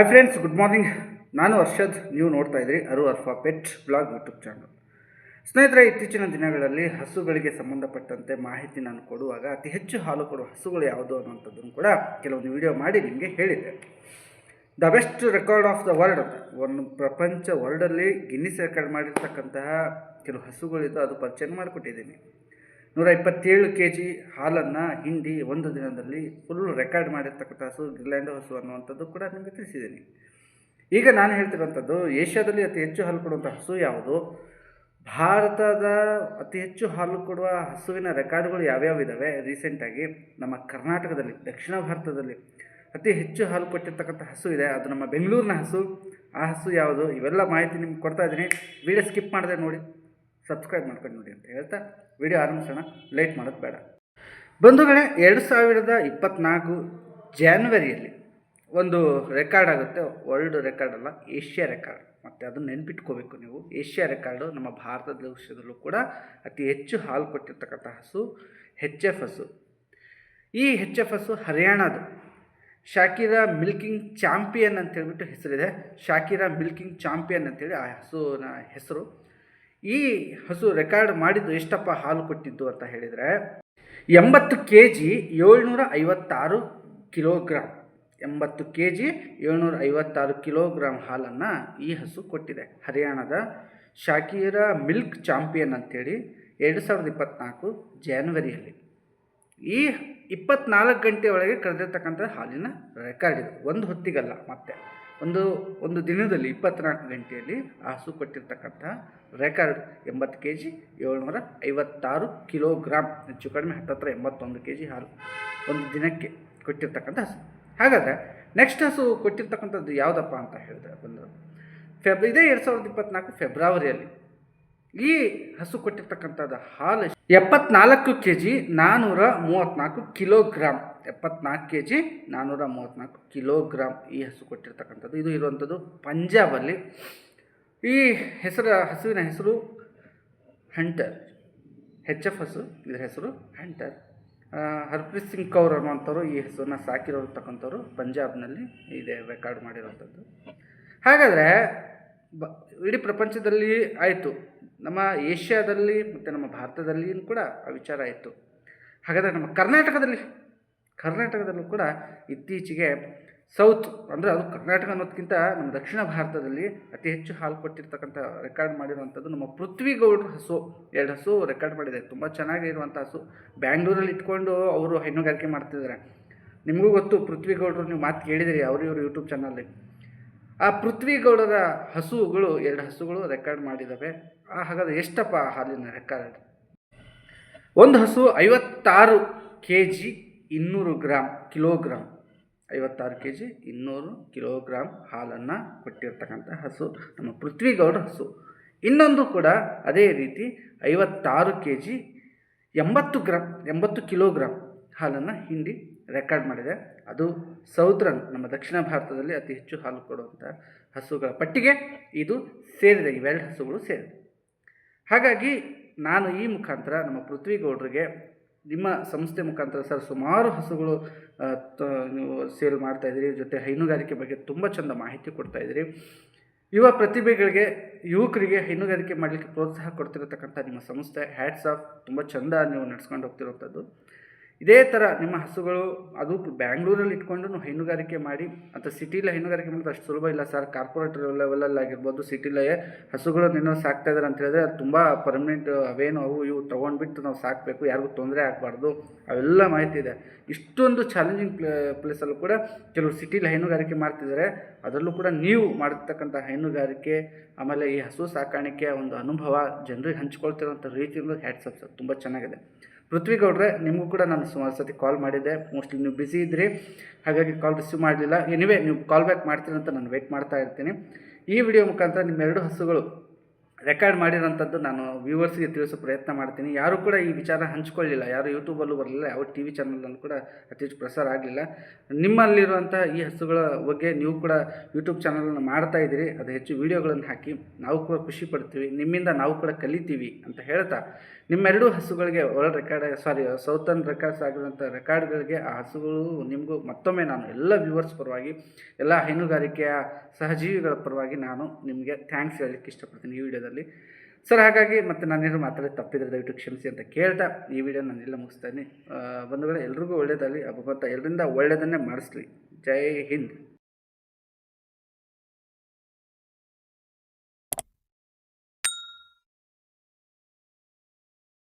Hi friends good morning ನಾನು ಅರ್ಷದ್. ನೀವು ನೋಡ್ತಾ ಇದ್ದೀರಿ Aru Arfa pet blog YouTube channel ಸ್ನೇಹಿತರೆ, ಇತ್ತೀಚಿನ ದಿನಗಳಲ್ಲಿ ಹಸುಗಳಿಗೆ ಸಂಬಂಧಪಟ್ಟಂತೆ ಮಾಹಿತಿ ನಾನು ಕೊಡುವಾಗ ಅತಿ ಹೆಚ್ಚು ಹಾಲು ಕೊಡುವ ಹಸುಗಳು ಯಾವುದು ಅನ್ನುವಂಥದ್ದನ್ನು ಕೂಡ ಕೆಲವೊಂದು ವಿಡಿಯೋ ಮಾಡಿ ನಿಮಗೆ ಹೇಳಿದ್ದೆ. The best record of the world ಅಂತ ಒಂದು ಪ್ರಪಂಚ ವರ್ಲ್ಡಲ್ಲಿ ಗಿನ್ನಿಸ್ ರೆಕಾರ್ಡ್ ಮಾಡಿರ್ತಕ್ಕಂತಹ ಕೆಲವು ಹಸುಗಳಿದ್ದು ಅದು ಪರಿಚಯ ಮಾಡಿಕೊಟ್ಟಿದ್ದೀನಿ. ನೂರ ಇಪ್ಪತ್ತೇಳು ಕೆ ಜಿ ಹಾಲನ್ನು ಹಿಂಡಿ ಒಂದು ದಿನದಲ್ಲಿ ಫುಲ್ ರೆಕಾರ್ಡ್ ಮಾಡಿರ್ತಕ್ಕಂಥ ಹಸು ಗಿರ್ಲ್ಯಾಂಡ್ ಹಸು ಅನ್ನುವಂಥದ್ದು ಕೂಡ ನಿಮಗೆ ತಿಳಿಸಿದ್ದೀನಿ. ಈಗ ನಾನು ಹೇಳ್ತಿರುವಂಥದ್ದು, ಏಷ್ಯಾದಲ್ಲಿ ಅತಿ ಹೆಚ್ಚು ಹಾಲು ಕೊಡುವಂಥ ಹಸು ಯಾವುದು? ಭಾರತದ ಅತಿ ಹೆಚ್ಚು ಹಾಲು ಕೊಡುವ ಹಸುವಿನ ರೆಕಾರ್ಡ್ಗಳು ಯಾವ್ಯಾವ ಇದ್ದಾವೆ ರೀಸೆಂಟಾಗಿ ನಮ್ಮ ಕರ್ನಾಟಕದಲ್ಲಿ, ದಕ್ಷಿಣ ಭಾರತದಲ್ಲಿ ಅತಿ ಹೆಚ್ಚು ಹಾಲು ಕೊಟ್ಟಿರ್ತಕ್ಕಂಥ ಹಸು ಇದೆ. ಅದು ನಮ್ಮ ಬೆಂಗಳೂರಿನ ಹಸು. ಆ ಹಸು ಯಾವುದು? ಇವೆಲ್ಲ ಮಾಹಿತಿ ನಿಮ್ಗೆ ಕೊಡ್ತಾ ಇದ್ದೀನಿ. ವಿಡಿಯೋ ಸ್ಕಿಪ್ ಮಾಡಿದೆ ನೋಡಿ. ಸಬ್ಸ್ಕ್ರೈಬ್ ಮಾಡ್ಕೊಂಡು ನೋಡಿ ಅಂತ ಹೇಳ್ತಾ ವಿಡಿಯೋ ಆರಂಭಿಸೋಣ. ಲೇಟ್ ಮಾಡೋದು ಬೇಡ. ಬಂಧುಗಳೇ, ಎರಡು ಸಾವಿರದ ಇಪ್ಪತ್ತ್ನಾಲ್ಕು ಜಾನ್ವರಿಯಲ್ಲಿ ಒಂದು ರೆಕಾರ್ಡ್ ಆಗುತ್ತೆ. ವರ್ಲ್ಡ್ ರೆಕಾರ್ಡ್ ಅಲ್ಲ ಏಷ್ಯಾ ರೆಕಾರ್ಡ್ ಮತ್ತು ಅದನ್ನು ನೆನ್ಪಿಟ್ಕೋಬೇಕು ನೀವು. ಏಷ್ಯಾ ರೆಕಾರ್ಡು ನಮ್ಮ ಭಾರತ ದೇಶದಲ್ಲೂ ಕೂಡ ಅತಿ ಹೆಚ್ಚು ಹಾಲು ಕೊಟ್ಟಿರ್ತಕ್ಕಂಥ ಹಸು ಹೆಚ್ ಎಫ್ ಹಸು. ಈ ಹೆಚ್ ಎಫ್ ಹಸು ಹರಿಯಾಣದು. ಶಾಕಿರಾ ಮಿಲ್ಕಿಂಗ್ ಚಾಂಪಿಯನ್ ಅಂತ ಹೇಳ್ಬಿಟ್ಟು ಹೆಸರಿದೆ. ಶಾಕಿರಾ ಮಿಲ್ಕಿಂಗ್ ಚಾಂಪಿಯನ್ ಅಂತೇಳಿ ಆ ಹಸುವಿನ ಹೆಸರು. ಈ ಹಸು ರೆಕಾರ್ಡ್ ಮಾಡಿದ್ದು ಎಷ್ಟಪ್ಪ ಹಾಲು ಕೊಟ್ಟಿದ್ದು ಅಂತ ಹೇಳಿದರೆ ಎಂಬತ್ತು ಕೆ ಜಿ ಏಳ್ನೂರ ಐವತ್ತಾರು ಕಿಲೋಗ್ರಾಮ್ ಎಂಬತ್ತು ಕೆ ಜಿ ಏಳ್ನೂರ ಐವತ್ತಾರು ಕಿಲೋಗ್ರಾಮ್ ಹಾಲನ್ನು ಈ ಹಸು ಕೊಟ್ಟಿದೆ. ಹರಿಯಾಣದ ಶಾಕೀರಾ ಮಿಲ್ಕ್ ಚಾಂಪಿಯನ್ ಅಂತೇಳಿ ಎರಡು ಸಾವಿರದ ಇಪ್ಪತ್ತ್ನಾಲ್ಕು ಜಾನ್ವರಿಯಲ್ಲಿ. ಈ ಇಪ್ಪತ್ನಾಲ್ಕು ಗಂಟೆ ಒಳಗೆ ಕರೆದಿರ್ತಕ್ಕಂಥ ಹಾಲಿನ ರೆಕಾರ್ಡ್ ಇದು. ಒಂದು ಹೊತ್ತಿಗಲ್ಲ, ಮತ್ತೆ. ಒಂದು ಒಂದು ದಿನದಲ್ಲಿ ಇಪ್ಪತ್ನಾಲ್ಕು ಗಂಟೆಯಲ್ಲಿ ಹಸು ಕೊಟ್ಟಿರ್ತಕ್ಕಂಥ ರೆಕಾರ್ಡ್ ಎಂಬತ್ತು ಕೆ ಜಿ ಏಳ್ನೂರ ಐವತ್ತಾರು ಕಿಲೋಗ್ರಾಮ್ ಹೆಚ್ಚು ಕಡಿಮೆ ಹತ್ತತ್ರ ಎಂಬತ್ತೊಂದು ಕೆ ಜಿ ಹಾಲು ಒಂದು ದಿನಕ್ಕೆ ಕೊಟ್ಟಿರ್ತಕ್ಕಂಥ ಹಸು. ಹಾಗಾದರೆ ನೆಕ್ಸ್ಟ್ ಹಸು ಕೊಟ್ಟಿರ್ತಕ್ಕಂಥದ್ದು ಯಾವುದಪ್ಪ ಅಂತ ಹೇಳಿದ್ರೆ ಬಂದರು ಫೆಬ್, ಇದೇ ಎರಡು ಸಾವಿರದ ಇಪ್ಪತ್ನಾಲ್ಕು ಫೆಬ್ರವರಿಯಲ್ಲಿ ಈ ಹಸು ಕೊಟ್ಟಿರ್ತಕ್ಕಂಥದ್ದು ಹಾಲು ಎಪ್ಪತ್ನಾಲ್ಕು ಕೆ ಜಿ ನಾನ್ನೂರ ಮೂವತ್ತ್ನಾಲ್ಕು ಕಿಲೋಗ್ರಾಮ್ ಎಪ್ಪತ್ನಾಲ್ಕು ಕೆ ಜಿ ನಾನ್ನೂರ ಮೂವತ್ತ್ನಾಲ್ಕು ಕಿಲೋಗ್ರಾಮ್ ಈ ಹಸು ಕೊಟ್ಟಿರ್ತಕ್ಕಂಥದ್ದು. ಇದು ಇರುವಂಥದ್ದು ಪಂಜಾಬಲ್ಲಿ. ಈ ಹೆಸರ, ಹಸುವಿನ ಹೆಸರು ಹಂಟರ್. ಹೆಚ್ ಎಫ್ ಹಸು, ಇದರ ಹೆಸರು ಹಂಟರ್. ಹರ್ಪ್ರೀತ್ ಸಿಂಗ್ ಕೌರ್ ಅನ್ನುವಂಥವ್ರು ಈ ಹೆಸರನ್ನ ಸಾಕಿರೋರ್ತಕ್ಕಂಥವ್ರು ಪಂಜಾಬ್ನಲ್ಲಿ ಇದೆ, ರೆಕಾರ್ಡ್ ಮಾಡಿರೋವಂಥದ್ದು. ಹಾಗಾದರೆ, ಬ, ಇಡೀ ಪ್ರಪಂಚದಲ್ಲಿ ಆಯಿತು. ನಮ್ಮ ಏಷ್ಯಾದಲ್ಲಿ ಮತ್ತು ನಮ್ಮ ಭಾರತದಲ್ಲಿಯೂ ಕೂಡ ಆ ವಿಚಾರ ಆಯಿತು. ಹಾಗಾದರೆ ನಮ್ಮ ಕರ್ನಾಟಕದಲ್ಲಿ ಕರ್ನಾಟಕದಲ್ಲೂ ಕೂಡ ಇತ್ತೀಚೆಗೆ ಸೌತ್ ಅಂದರೆ ಅದು ಕರ್ನಾಟಕ ಅನ್ನೋದಕ್ಕಿಂತ ನಮ್ಮ ದಕ್ಷಿಣ ಭಾರತದಲ್ಲಿ ಅತಿ ಹೆಚ್ಚು ಹಾಲು ಕೊಟ್ಟಿರ್ತಕ್ಕಂಥ ರೆಕಾರ್ಡ್ ಮಾಡಿರುವಂಥದ್ದು ನಮ್ಮ ಪೃಥ್ವಿಗೌಡ್ರ ಹಸು. ಎರಡು ಹಸು ರೆಕಾರ್ಡ್ ಮಾಡಿದೆ. ತುಂಬ ಚೆನ್ನಾಗಿರುವಂಥ ಹಸು. ಬ್ಯಾಂಗ್ಳೂರಲ್ಲಿ ಇಟ್ಕೊಂಡು ಅವರು ಹೈನುಗಾರಿಕೆ ಮಾಡ್ತಿದ್ದಾರೆ. ನಿಮಗೂ ಗೊತ್ತು, ಪೃಥ್ವಿಗೌಡರು ನೀವು ಮಾತು ಕೇಳಿದಿರಿ, ಅವರು ಇವರು ಯೂಟ್ಯೂಬ್ ಚಾನಲ್ಲಿ ಆ ಪೃಥ್ವಿಗೌಡರ ಹಸುಗಳು, ಎರಡು ಹಸುಗಳು ರೆಕಾರ್ಡ್ ಮಾಡಿದ್ದಾವೆ. ಆ ಹಾಗಾದ್ರೆ ಎಷ್ಟಪ್ಪ ಹಾಲಿನ ರೆಕಾರ್ಡ್ ಒಂದು ಹಸು ಐವತ್ತಾರು ಕೆ ಜಿ ಇನ್ನೂರು ಗ್ರಾಮ್ ಕಿಲೋಗ್ರಾಮ್ ಐವತ್ತಾರು ಕೆ ಜಿ ಇನ್ನೂರು ಕಿಲೋಗ್ರಾಮ್ ಹಾಲನ್ನು ಕೊಟ್ಟಿರ್ತಕ್ಕಂಥ ಹಸು, ನಮ್ಮ ಪೃಥ್ವಿಗೌಡ ಹಸು. ಇನ್ನೊಂದು ಕೂಡ ಅದೇ ರೀತಿ ಐವತ್ತಾರು ಕೆ ಜಿ ಎಂಬತ್ತು ಗ್ರಾಮ್ ಎಂಬತ್ತು ಕಿಲೋಗ್ರಾಮ್ ಹಾಲನ್ನು ಹಿಂಡಿ ರೆಕಾರ್ಡ್ ಮಾಡಿದೆ. ಅದು ಸೌದ್ರನ್ ನಮ್ಮ ದಕ್ಷಿಣ ಭಾರತದಲ್ಲಿ ಅತಿ ಹೆಚ್ಚು ಹಾಲು ಕೊಡುವಂಥ ಹಸುಗಳ ಪಟ್ಟಿಗೆ. ಇದು ಸೇರಿದೆ, ಇವೆರಡು ಹಸುಗಳು ಸೇರಿದೆ. ಹಾಗಾಗಿ ನಾನು ಈ ಮುಖಾಂತರ ನಮ್ಮ ಪೃಥ್ವಿಗೌಡರಿಗೆ ನಿಮ್ಮ ಸಂಸ್ಥೆ ಮುಖಾಂತರ ಸರ್ ಸುಮಾರು ಹಸುಗಳು ನೀವು ಸೇಲ್ ಮಾಡ್ತಾಯಿದ್ದೀರಿ ಜೊತೆ ಹೈನುಗಾರಿಕೆ ಬಗ್ಗೆ ತುಂಬ ಚೆಂದ ಮಾಹಿತಿ ಕೊಡ್ತಾ ಇದ್ದೀರಿ. ಯುವ ಪ್ರತಿಭೆಗಳಿಗೆ, ಯುವಕರಿಗೆ ಹೈನುಗಾರಿಕೆ ಮಾಡಲಿಕ್ಕೆ ಪ್ರೋತ್ಸಾಹ ಕೊಡ್ತಿರತಕ್ಕಂಥ ನಿಮ್ಮ ಸಂಸ್ಥೆ ಹ್ಯಾಟ್ಸ್ ಆಫ್ ತುಂಬ ಚಂದ ನೀವು ನಡ್ಸ್ಕೊಂಡು ಹೋಗ್ತಿರೋಂಥದ್ದು. ಇದೇ ಥರ ನಿಮ್ಮ ಹಸುಗಳು, ಅದು ಬ್ಯಾಂಗ್ಳೂರಲ್ಲಿ ಇಟ್ಕೊಂಡು ಹೈನುಗಾರಿಕೆ ಮಾಡಿ ಅಥವಾ ಸಿಟಿಲಿ ಹೈನುಗಾರಿಕೆ ಮಾಡೋದು ಅಷ್ಟು ಸುಲಭ ಇಲ್ಲ ಸರ್. ಕಾರ್ಪೊರೇಟ್ ಲೆವೆಲಲ್ಲಿ ಆಗಿರ್ಬೋದು ಸಿಟಿಲೇ ಹಸುಗಳು ನಿನ್ನ ಸಾಕ್ತಾ ಇದ್ದಾರೆ ಅಂತ ಹೇಳಿದ್ರೆ ಅದು ತುಂಬ ಪರ್ಮನೆಂಟ್ ಅವೇನು ಅವು ಇವು ತೊಗೊಂಡ್ಬಿಟ್ಟು ನಾವು ಸಾಕಬೇಕು, ಯಾರಿಗೂ ತೊಂದರೆ ಆಗಬಾರ್ದು. ಅವೆಲ್ಲ ಮಾಹಿತಿ ಇದೆ. ಇಷ್ಟೊಂದು ಚಾಲೆಂಜಿಂಗ್ ಪ್ಲೇ ಪ್ಲೇಸಲ್ಲೂ ಕೂಡ ಕೆಲವರು ಸಿಟಿಲಿ ಹೈನುಗಾರಿಕೆ ಮಾಡ್ತಿದ್ದಾರೆ ಅದರಲ್ಲೂ ಕೂಡ ನೀವು ಮಾಡಿರ್ತಕ್ಕಂಥ ಹೈನುಗಾರಿಕೆ, ಆಮೇಲೆ ಈ ಹಸು ಸಾಕಾಣಿಕೆಯ ಒಂದು ಅನುಭವ ಜನರಿಗೆ ಹಂಚ್ಕೊಳ್ತಿರೋಂಥ ರೀತಿಯಿಂದ ಹ್ಯಾಟ್ಸಪ್ ಸರ್. ತುಂಬ ಚೆನ್ನಾಗಿದೆ. ಪೃಥ್ವಿಗೌಡ್ರೆ ನಿಮಗೂ ಕೂಡ ನಾನು ಸುಮಾರು ಸತಿ ಕಾಲ್ ಮಾಡಿದ್ದೆ. ಮೋಸ್ಟ್ಲಿ ನೀವು ಬ್ಯುಸಿ ಇದ್ರಿ. ಹಾಗಾಗಿ ಕಾಲ್ ರಿಸೀವ್ ಮಾಡಲಿಲ್ಲ. ಎನಿವೇ ನೀವು ಕಾಲ್ ಬ್ಯಾಕ್ ಮಾಡ್ತೀರಂತ ನಾನು ವೆಯ್ಟ್ ಮಾಡ್ತಾ ಇರ್ತೀನಿ. ಈ ವಿಡಿಯೋ ಮುಖಾಂತರ ನಿಮ್ಮೆರಡು ಹಸುಗಳು ರೆಕಾರ್ಡ್ ಮಾಡಿರೋಂಥದ್ದು ನಾನು ವ್ಯೂವರ್ಸ್ಗೆ ತಿಳಿಸೋ ಪ್ರಯತ್ನ ಮಾಡ್ತೀನಿ. ಯಾರು ಕೂಡ ಈ ವಿಚಾರ ಹಂಚ್ಕೊಳ್ಳಿಲ್ಲ. ಯಾರು ಯೂಟ್ಯೂಬಲ್ಲೂ ಬರಲಿಲ್ಲ. ಯಾವ ಟಿ ವಿ ಚಾನಲಲ್ಲೂ ಕೂಡ ಅತಿ ಹೆಚ್ಚು ಪ್ರಸಾರ ಆಗಲಿಲ್ಲ. ನಿಮ್ಮಲ್ಲಿರುವಂಥ ಈ ಹಸುಗಳ ಬಗ್ಗೆ ನೀವು ಕೂಡ ಯೂಟ್ಯೂಬ್ ಚಾನಲನ್ನು ಮಾಡ್ತಾ ಇದ್ದೀರಿ. ಅದು ಹೆಚ್ಚು ವೀಡಿಯೋಗಳನ್ನು ಹಾಕಿ ನಾವು ಕೂಡ ಖುಷಿ ಪಡ್ತೀವಿ. ನಿಮ್ಮಿಂದ ನಾವು ಕೂಡ ಕಲಿತೀವಿ ಅಂತ ಹೇಳ್ತಾ ನಿಮ್ಮೆರಡೂ ಹಸುಗಳಿಗೆ world record sorry southern records ಆಗಿರುವಂಥ ರೆಕಾರ್ಡ್ಗಳಿಗೆ ಆ ಹಸುಗಳು ನಿಮಗೂ ಮತ್ತೊಮ್ಮೆ ನಾನು ಎಲ್ಲ ವ್ಯೂವರ್ಸ್ ಪರವಾಗಿ, ಎಲ್ಲ ಹೈನುಗಾರಿಕೆಯ ಸಹಜೀವಿಗಳ ಪರವಾಗಿ ನಾನು ನಿಮಗೆ ಥ್ಯಾಂಕ್ಸ್ ಹೇಳಲಿಕ್ಕೆ ಇಷ್ಟಪಡ್ತೀನಿ ಈ ವಿಡಿಯೋದಲ್ಲಿ ಸರ್, ಹಾಗಾಗಿ ಮತ್ತೆ ನಾನೇನು ಮಾತಾಡಿ ತಪ್ಪಿದ್ರೆ ದಯವಿಟ್ಟು ಕ್ಷಮಿಸಿ ಅಂತ ಕೇಳ್ತಾ ಈ ವಿಡಿಯೋ ನಾನೆಲ್ಲ ಎಲ್ಲ ಇದ್ದೀನಿ ಬಂಧುಗಳೇ, ಎಲ್ರಿಗೂ ಒಳ್ಳೆಯದಾಗಲಿ. ಭಗವಂತ ಎಲ್ಲರಿಂದ ಒಳ್ಳೆಯದನ್ನೇ ಮಾಡಿಸ್ಲಿ. ಜೈ ಹಿಂದ್.